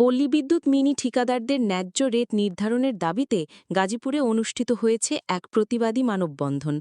পল্লী বিদ্যুৎ মিনি ঠিকাদারদের ন্যায্য রেট নির্ধারণের দাবিতে গাজীপুরে অনুষ্ঠিত হয়েছে এক প্রতিবাদী মানববন্ধন।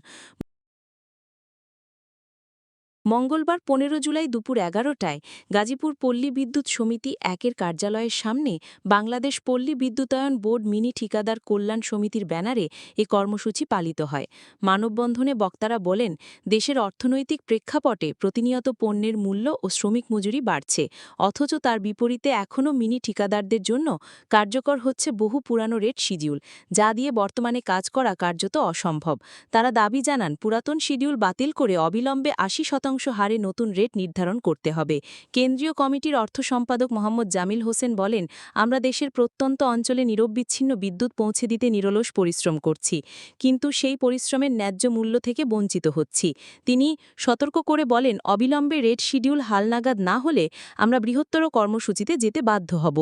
মঙ্গলবার পনেরো জুলাই দুপুর এগারোটায় গাজীপুর পল্লী বিদ্যুৎ সমিতি একের কার্যালয়ের সামনে বাংলাদেশ পল্লী বিদ্যুতায়ন বোর্ড মিনি ঠিকাদার কল্যাণ সমিতির ব্যানারে এ কর্মসূচি পালিত হয়। মানববন্ধনে বক্তারা বলেন, দেশের অর্থনৈতিক প্রেক্ষাপটে প্রতিনিয়ত পণ্যের মূল্য ও শ্রমিক মজুরি বাড়ছে, অথচ তার বিপরীতে এখনও মিনি ঠিকাদারদের জন্য কার্যকর হচ্ছে বহু পুরানো রেট শিডিউল, যা দিয়ে বর্তমানে কাজ করা কার্যত অসম্ভব। তারা দাবি জানান, পুরাতন শিডিউল বাতিল করে অবিলম্বে আশি শতাংশ হারে নতুন রেট নির্ধারণ করতে হবে। কেন্দ্রীয় কমিটির অর্থ সম্পাদক মোহাম্মদ জামিল হোসেন বলেন, আমরা দেশের প্রত্যন্ত অঞ্চলে নিরববিচ্ছিন্ন বিদ্যুৎ পৌঁছে দিতে নিরলস পরিশ্রম করছি, কিন্তু সেই পরিশ্রমের ন্যায্য মূল্য থেকে বঞ্চিত হচ্ছি। তিনি সতর্ক করে বলেন, অবিলম্বে রেট শিডিউল হালনাগাদ না হলে আমরা বৃহত্তর কর্মসূচিতে যেতে বাধ্য হব।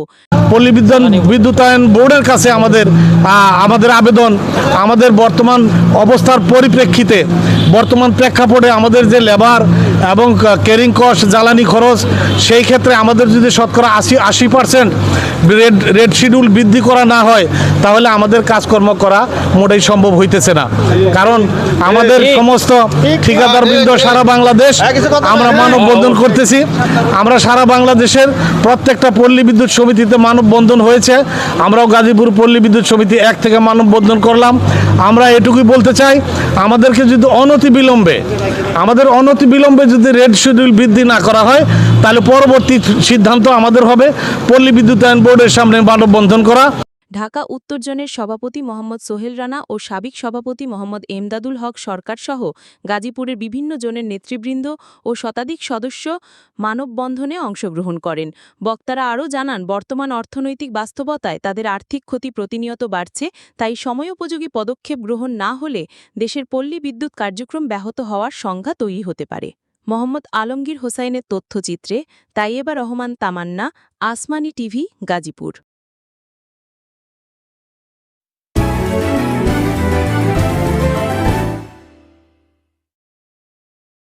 পল্লী বিদ্যুতায়ন বোর্ডের কাছে আমাদের আমাদের আবেদন, আমাদের বর্তমান অবস্থার পরিপ্রেক্ষিতে, বর্তমান প্রেক্ষাপটে আমাদের যে লেবার এবং ক্যারিং কস্ট জ্বালানি খরচ সেই ক্ষেত্রে আমাদের যদি শতকরা আশি আশি পার্সেন্ট রেড রেড শিডিউল বৃদ্ধি করা না হয় তাহলে আমাদের কাজকর্ম করা মোটেই সম্ভব হইতেছে না। কারণ আমাদের সমস্ত ঠিকাদার বৃন্দ সারা বাংলাদেশ আমরা মানববন্ধন করতেছি। আমরা সারা বাংলাদেশের প্রত্যেকটা পল্লী বিদ্যুৎ সমিতিতে মানববন্ধন হয়েছে। আমরাও গাজীপুর পল্লী বিদ্যুৎ সমিতি এক থেকে মানববন্ধন করলাম। আমরা এটুকুই বলতে চাই আমাদেরকে যদি অনতি বিলম্বে আমাদের অনতি বিলম্বে যদি রেড শিডিউল বৃদ্ধি না করা হয়, তাহলে পরবর্তী সিদ্ধান্ত আমাদের হবে। পল্লী বিদ্যুতায়ন বোর্ডের সামনে মানববন্ধন করা। ঢাকা উত্তর জোনের সভাপতি মোহাম্মদ সোহেল রানা ও সাবেক সভাপতি মোহাম্মদ এমদাদুল হক সরকার সহ গাজীপুরের বিভিন্ন জোনের নেতৃবৃন্দ ও শতাধিক সদস্য মানববন্ধনে অংশগ্রহণ করেন। বক্তারা আরও জানান, বর্তমান অর্থনৈতিক বাস্তবতায় তাদের আর্থিক ক্ষতি প্রতিনিয়ত বাড়ছে, তাই সময়োপযোগী পদক্ষেপ গ্রহণ না হলে দেশের পল্লী বিদ্যুৎ কার্যক্রম ব্যাহত হওয়ার সংজ্ঞা তৈরি হতে পারে। মোহাম্মদ আলমগীর হোসাইনের তথ্যচিত্রে, তাইয়েবা রহমান তামান্না, আসমানি টিভি, গাজীপুর।